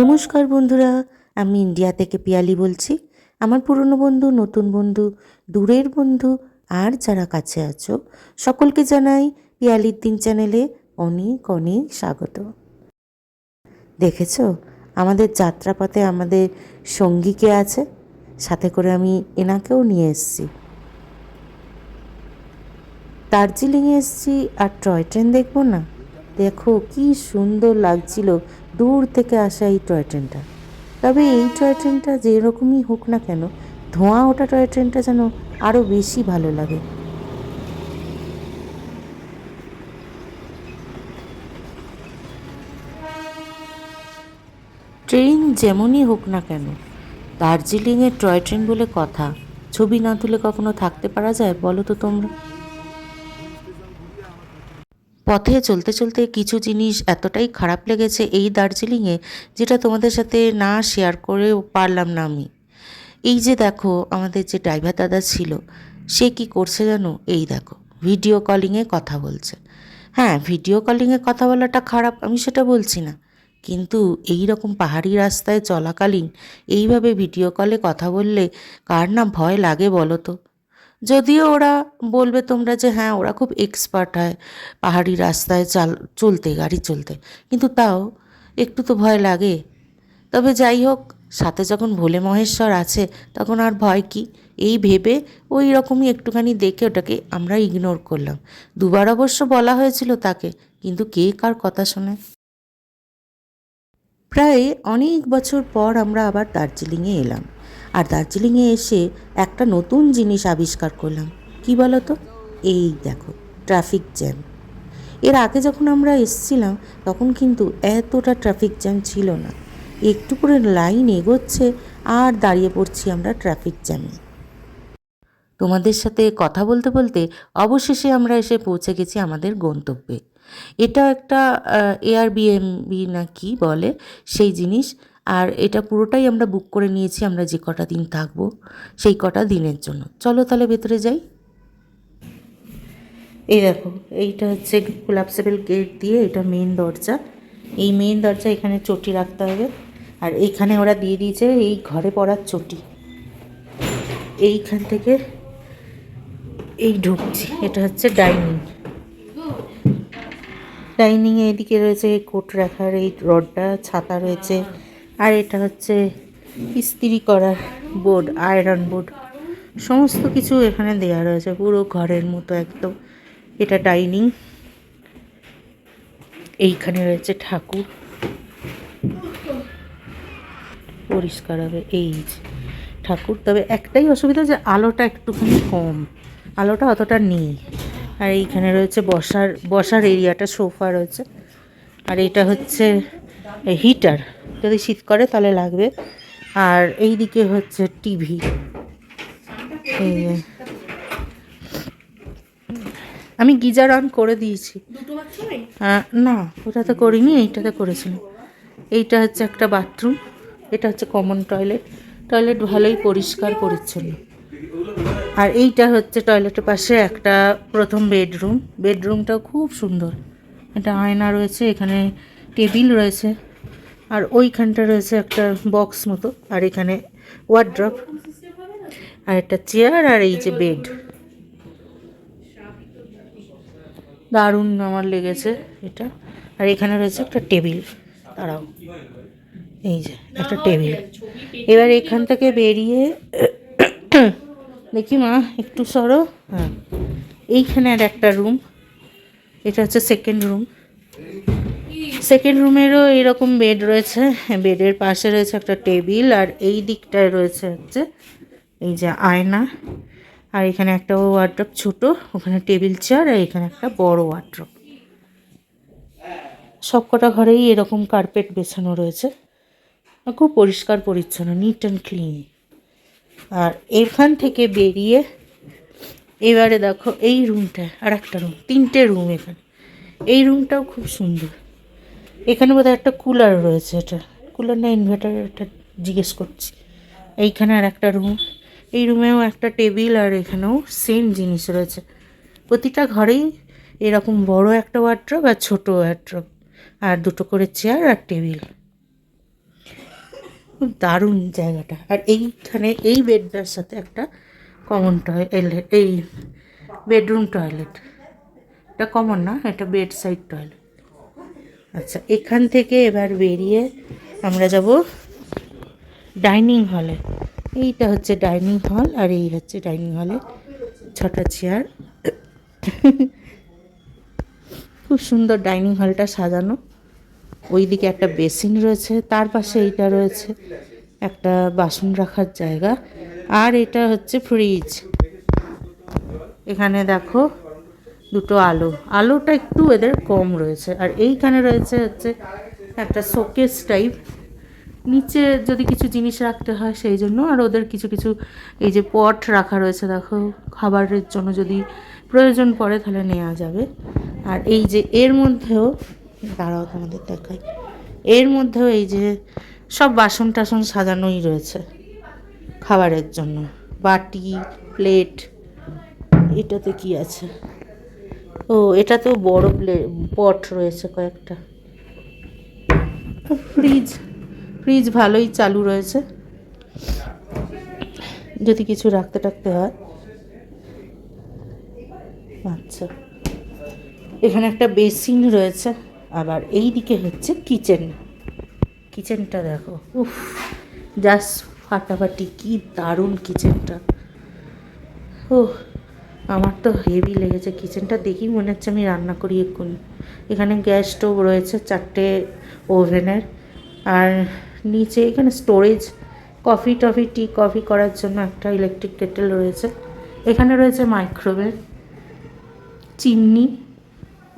নমস্কার বন্ধুরা, আমি ইন্ডিয়া থেকে পিয়ালি বলছি। আমার পুরনো বন্ধু, নতুন বন্ধু, দূরের বন্ধু, আর যারা কাছে আছো, সকলকে জানাই পিয়ালির দিন চ্যানেলে অনেক অনেক স্বাগত। দেখেছ, আমাদের যাত্রাপথে আমাদের সঙ্গী কে আছে? সাথে করে আমি এনাকেও নিয়ে এসেছি। দার্জিলিংয়ে এসেছি আর টয় ট্রেন দেখব না? দেখো, কি সুন্দর লাগছিল দূর থেকে আসা এই টয় ট্রেনটা তবে এই টয় ট্রেনটা যেরকমই হোক না কেন, ধোঁয়া ওঠা টয় ট্রেনটা যেন আরও বেশি ভালো লাগে। ট্রেন যেমনই হোক না কেন, দার্জিলিংয়ের টয় ট্রেন বলে কথা, ছবি না তুলে কখনো থাকতে পারা যায় বলো তো তোমরা? পথে চলতে চলতে কিছু জিনিস এতটাই খারাপ লেগেছে এই দার্জিলিংয়ে যেটা তোমাদের সাথে না শেয়ার করেও পারলাম না আমি। এই যে দেখো, আমাদের যে ড্রাইভার দাদা ছিল, সে কি করছে জানো? এই দেখো ভিডিও কলিংয়ে কথা বলছে। হ্যাঁ ভিডিও কলিংয়ে কথা বলাটা খারাপ, আমি সেটা বলছি না। কিন্তু এই রকম পাহাড়ি রাস্তায় চলাকালীন এইভাবে ভিডিও কলে কথা বললে কার না ভয় লাগে বলো তো? যদিও ওরা বলবে তোমরা যে হ্যাঁ ওরা খুব এক্সপার্ট হয়, পাহাড়ি রাস্তায় চাল, চলতে, গাড়ি চলতে। কিন্তু তাও একটু তো ভয় লাগে। তবে যাই হোক, সাথে যখন ভোলে মহেশ্বর আছে, তখন আর ভয় কি? এই ভেবে ওই রকমই একটুখানি দেখে ওটাকে আমরা ইগনোর করলাম। দুবার অবশ্য বলা হয়েছিল তাকে, কিন্তু কে কার কথা শোনে? প্রায় অনেক বছর পর আমরা আবার দার্জিলিংয়ে এলাম। আর দার্জিলিংয়ে এসে একটা নতুন জিনিস আবিষ্কার করলাম। কি বলো তো এই দেখো ট্রাফিক জ্যাম এর আগে যখন আমরা এসছিলাম, তখন কিন্তু এতটা ট্রাফিক জ্যাম ছিল না। একটু করে লাইন এগোচ্ছে আর দাঁড়িয়ে পড়ছি আমরা ট্রাফিক জ্যামে তোমাদের সাথে কথা বলতে বলতে অবশেষে আমরা এসে পৌঁছে গেছি আমাদের গন্তব্যে। এটা একটা এয়ারবিএমবি না কি বলে সেই জিনিস। আর এটা পুরোটাই আমরা বুক করে নিয়েছি, আমরা যে কটা দিন থাকব সেই কটা দিনের জন্য। চলো তাহলে ভেতরে যাই। এই দেখো, এইটা হচ্ছে কোলাপসেবল গেট দিয়ে এটা মেন দরজা। এই মেন দরজা এখানে চটি রাখতে হবে। আর এইখানে ওরা দিয়ে দিয়েছে এই ঘরে পড়ার চটি। এইখান থেকে এই ঢুকছি, এটা হচ্ছে ডাইনিং ডাইনিংয়ে এদিকে রয়েছে কোট রাখার এই রডটা, ছাতা রয়েছে, আর এটা হচ্ছে ইস্ত্রি করার বোর্ড, আয়রন বোর্ড। সমস্ত কিছু এখানে দেওয়া রয়েছে, পুরো ঘরের মতো একদম। এটা ডাইনিং। এইখানে রয়েছে ঠাকুর। পরিষ্কার হবে এই ঠাকুর। তবে একটাই অসুবিধা যে আলোটা একটুখানি কম, আলোটা অতটা নেই। আর এইখানে রয়েছে বসার বসার এরিয়াটা সোফা রয়েছে। আর এটা হচ্ছে হিটার যদি শীত করে তাহলে লাগবে। আর এই দিকে হচ্ছে টিভি আমি গিজার অন করে দিয়েছি। না ওটাতে করিনি এইটাতে করেছিলাম। এইটা হচ্ছে একটা বাথরুম। এটা হচ্ছে কমন টয়লেট টয়লেট ভালোই পরিষ্কার পরিচ্ছন্ন। আর এইটা হচ্ছে টয়লেটের পাশে একটা প্রথম বেডরুম বেডরুমটাও খুব সুন্দর। এটা আয়না রয়েছে, এখানে টেবিল রয়েছে, আর ওইখানটা রয়েছে একটা বক্স মতো, আর এখানে ওয়ার্ড্রপ আর একটা চেয়ার আর এই যে বেড দারুণ আমার লেগেছে এটা। আর এখানে রয়েছে একটা টেবিল দাঁড়াও। এই যে, একটা টেবিল এবার এখান থেকে বেরিয়ে দেখি মা একটু সরো। হ্যাঁ। এইখানে আর একটা রুম এটা হচ্ছে সেকেন্ড রুম সেকেন্ড রুমেরও এরকম বেড রয়েছে। বেডের পাশে রয়েছে একটা টেবিল আর এই দিকটায় রয়েছে হচ্ছে এই যে আয়না। আর এখানে একটা ওয়ার্ড্রপ ছোট ওখানে টেবিল চেয়ার আর এখানে একটা বড় ওয়ার্ড্রপ সবকটা ঘরেই এরকম কার্পেট বেছানো রয়েছে। খুব পরিষ্কার পরিচ্ছন্ন নিট অ্যান্ড ক্লিন আর এখান থেকে বেরিয়ে এবারে দেখো এই রুমটা আর একটা রুম তিনটে রুম এখানে। এই রুমটাও খুব সুন্দর। এখানে বোধহয় একটা কুলার রয়েছে এটা। কুলার না ইনভার্টার এটা জিজ্ঞেস করছি। এইখানে আর একটা রুম এই রুমেও একটা টেবিল আর এখানেও সেম জিনিস রয়েছে। প্রতিটা ঘরেই এরকম বড় একটা ওয়ার্ড্রপ আর ছোট ওয়ার্ড্রপ আর দুটো করে চেয়ার আর টেবিল খুব দারুণ জায়গাটা। আর এইখানে এই বেডটার সাথে একটা কমন টয়লেট এই বেডরুম টয়লেট এটা কমন না, এটা বেড সাইড টয়লেট আচ্ছা এখান থেকে এবার বেরিয়ে আমরা যাব ডাইনিং হলে এইটা হচ্ছে ডাইনিং হল আর এই হচ্ছে ডাইনিং হলে ছটা চেয়ার খুব সুন্দর ডাইনিং হলটা সাজানো। ওইদিকে একটা বেসিন রয়েছে, তার পাশে এইটা রয়েছে, একটা বাসন রাখার জায়গা, আর এটা হচ্ছে ফ্রিজ এখানে দেখো দুটো আলো, আলোটা একটু এদের কম রয়েছে, আর এইখানে রয়েছে হচ্ছে একটা শোকেস টাইপ নিচে যদি কিছু জিনিস রাখতে হয় সেই জন্য, আর ওদের কিছু কিছু এই যে পট রাখা রয়েছে, দেখো খাবারের জন্য যদি প্রয়োজন পড়ে তাহলে নেওয়া যাবে। আর এই যে এর মধ্যেও দাঁড়াও তোমাদের দেখাই। এর মধ্যেও এই যে সব বাসন টাসন সাজানোই রয়েছে খাবারের জন্য। বাটি, প্লেট, এটাতে কি আছে? ও, এটাতেও বড় প্লে, পট রয়েছে কয়েকটা। ফ্রিজ ফ্রিজ ভালোই চালু রয়েছে। যদি কিছু রাখতে টাকতে হয়। আচ্ছা। এখানে একটা বেসিন রয়েছে। আবার এই দিকে হচ্ছে কিচেন কিচেনটা দেখো, উফ জাস্ট ফাটাফাটি কি দারুণ কিচেনটা ও আমার তো হেভি লেগেছে কিচেনটা দেখি মনে হচ্ছে আমি রান্না করি এক্ষুনি। এখানে গ্যাস স্টোভ রয়েছে চারটে ওভেনের, আর নিচে এখানে storage coffee toffee tea coffee করার জন্য একটা ইলেকট্রিক কেটেল রয়েছে। এখানে রয়েছে মাইক্রোওয়েভ চিমনি,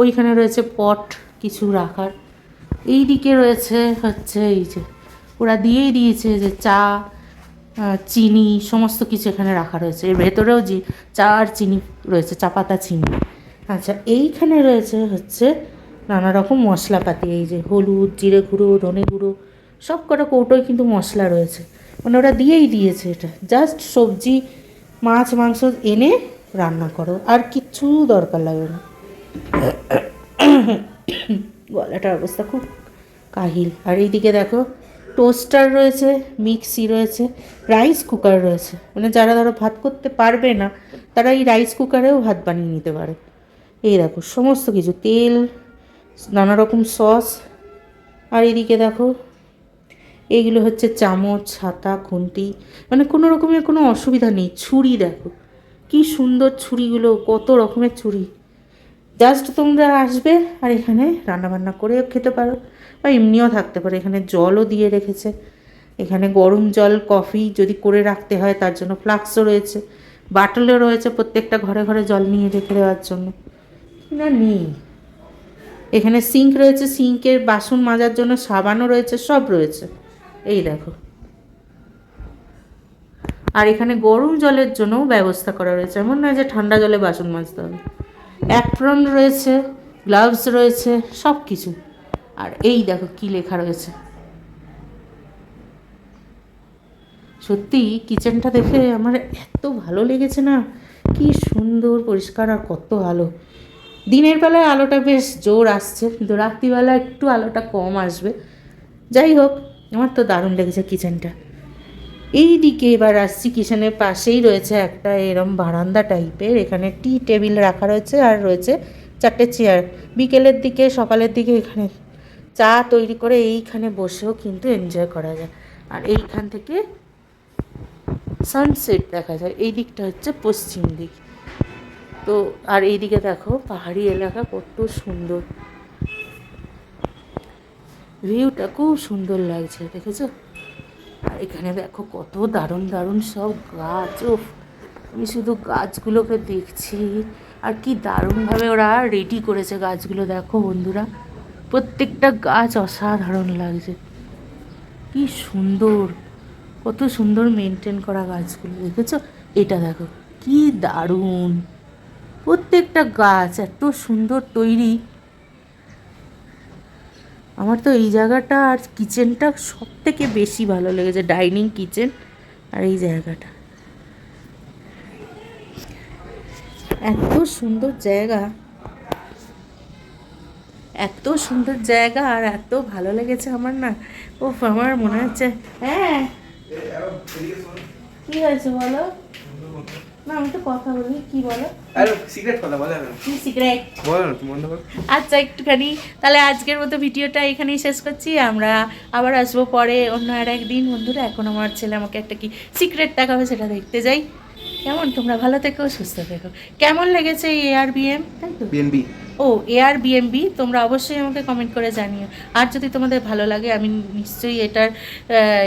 ওইখানে রয়েছে পট কিছু রাখার। এই দিকে রয়েছে হচ্ছে এই যে, ওরা দিয়েই দিয়েছে যে চা চিনি, সমস্ত কিছু এখানে রাখা রয়েছে। এর ভেতরেও যে চা আর চিনি রয়েছে, চা পাতা চিনি। আচ্ছা এইখানে রয়েছে হচ্ছে নানা রকম মশলাপাতি, এই যে হলুদ, জিরে গুঁড়ো, ধনে গুঁড়ো, সব কটা কৌটোয় কিন্তু মশলা রয়েছে। মানে ওরা দিয়েই দিয়েছে এটা। জাস্ট সবজি, মাছ, মাংস এনে রান্না করো, আর কিচ্ছু দরকার লাগে না। গলাটার অবস্থা খুব কাহিল। আর এইদিকে দেখো টোস্টার রয়েছে, মিক্সি রয়েছে রাইস কুকার রয়েছে। মানে যারা ধরো ভাত করতে পারবে না, তারা এই রাইস কুকারেও ভাত বানিয়ে নিতে পারে। এই দেখো, সমস্ত কিছু, তেল নানা রকম সস আর এদিকে দেখো এইগুলো হচ্ছে চামচ ছাতা খুন্তি মানে কোনো রকমের কোনো অসুবিধা নেই। ছুরি দেখো, কি সুন্দর ছুরিগুলো, কত রকমের ছুরি। জাস্ট তোমরা আসবে আর এখানে রান্নাবান্না করে খেতে পারো। বা এমনিও থাকতে পারো, এখানে জলও দিয়ে রেখেছে। এখানে গরম জল কফি যদি করে রাখতে হয় তার জন্য ফ্লাক্সও রয়েছে। বাটলও রয়েছে প্রত্যেকটা ঘরে ঘরে জল নিয়ে রেখে দেওয়ার জন্য। না নেই? এখানে সিঙ্ক রয়েছে সিঙ্কের বাসন মাজার জন্য সাবানও রয়েছে, সব রয়েছে। এই দেখো। আর এখানে গরম জলের জন্যও ব্যবস্থা করা রয়েছে। এমন নয় যে ঠান্ডা জলে বাসন মাজতে হবে। অ্যাপ্রন রয়েছে গ্লাভস রয়েছে সব কিছু আর এই দেখো কি লেখা রয়েছে। সত্যি, কিচেনটা দেখে আমার এত ভালো লেগেছে না? কি সুন্দর, পরিষ্কার আর কত আলো। দিনের বেলায় আলোটা বেশ জোর আসছে, কিন্তু রাত্রিবেলা একটু আলোটা কম আসবে। যাই হোক, আমার তো দারুণ লেগেছে কিচেনটা। এই দিকে এবার আসছি কিচেনের পাশেই রয়েছে একটা এরম বারান্দা টাইপের। এখানে টি টেবিল রাখা রয়েছে আর রয়েছে চারটে চেয়ার। বিকেলের দিকে, সকালের দিকে এখানে চা তৈরি করে এইখানে বসেও কিন্তু এনজয় করা যায়। আর এইখান থেকে সানসেট দেখা যায়। এই দিকটা হচ্ছে পশ্চিম দিক। তো, আর এইদিকে দেখো পাহাড়ি এলাকা কত সুন্দর। ভিউটা খুব সুন্দর লাগছে, দেখেছ? এখানে দেখো কত দারুণ দারুণ সব গাছ ও আমি শুধু গাছগুলোকে দেখছি। আর কি দারুণভাবে ওরা রেডি করেছে গাছগুলো, দেখো বন্ধুরা। প্রত্যেকটা গাছ অসাধারণ লাগছে। কি সুন্দর, কত সুন্দর মেনটেন করা গাছগুলো, দেখেছ? এটা দেখো, কি দারুণ। প্রত্যেকটা গাছ এত সুন্দর তৈরি। আমার তো এই জায়গাটা আর কিচেনটা সব থেকে বেশি ভালো লেগেছে ডাইনিং কিচেন আর এই জায়গাটা। এত সুন্দর জায়গা। এত সুন্দর জায়গা আর এত ভালো লেগেছে আমার না। ও আমার মনে হচ্ছে হ্যাঁ। কি হয়েছে বলো? না আমি তো কথা বলি কি বলো? আরে সিক্রেট কথা বলে না। কি সিক্রেট বলো না তুমি বন্ধ করো। আচ্ছা একটুখানি তাহলে আজকের মতো ভিডিওটা এখানেই শেষ করছি। আমরা আবার আসব পরে অন্য আর একদিন। বন্ধুরা এখন আমার ছেলে আমাকে একটা কি সিক্রেট দেখাবে সেটা দেখতে যাই। কেমন? তোমরা ভালো থেকো সুস্থ থেকো। কেমন লেগেছে এই এআর বিএম তাই তো? বিএনবি ও এআর বিএমবি তোমরা অবশ্যই আমাকে কমেন্ট করে জানিও। আর যদি তোমাদের ভালো লাগে আমি নিশ্চয়ই এটার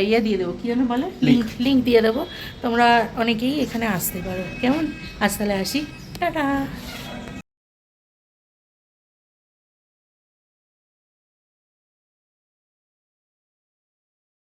ইয়ে দিয়ে দেবো। কী যেন বলে? লিঙ্ক লিঙ্ক দিয়ে দেবো। তোমরা অনেকেই এখানে আসতে পারো। কেমন? আজ তাহলে আসি। টাটা!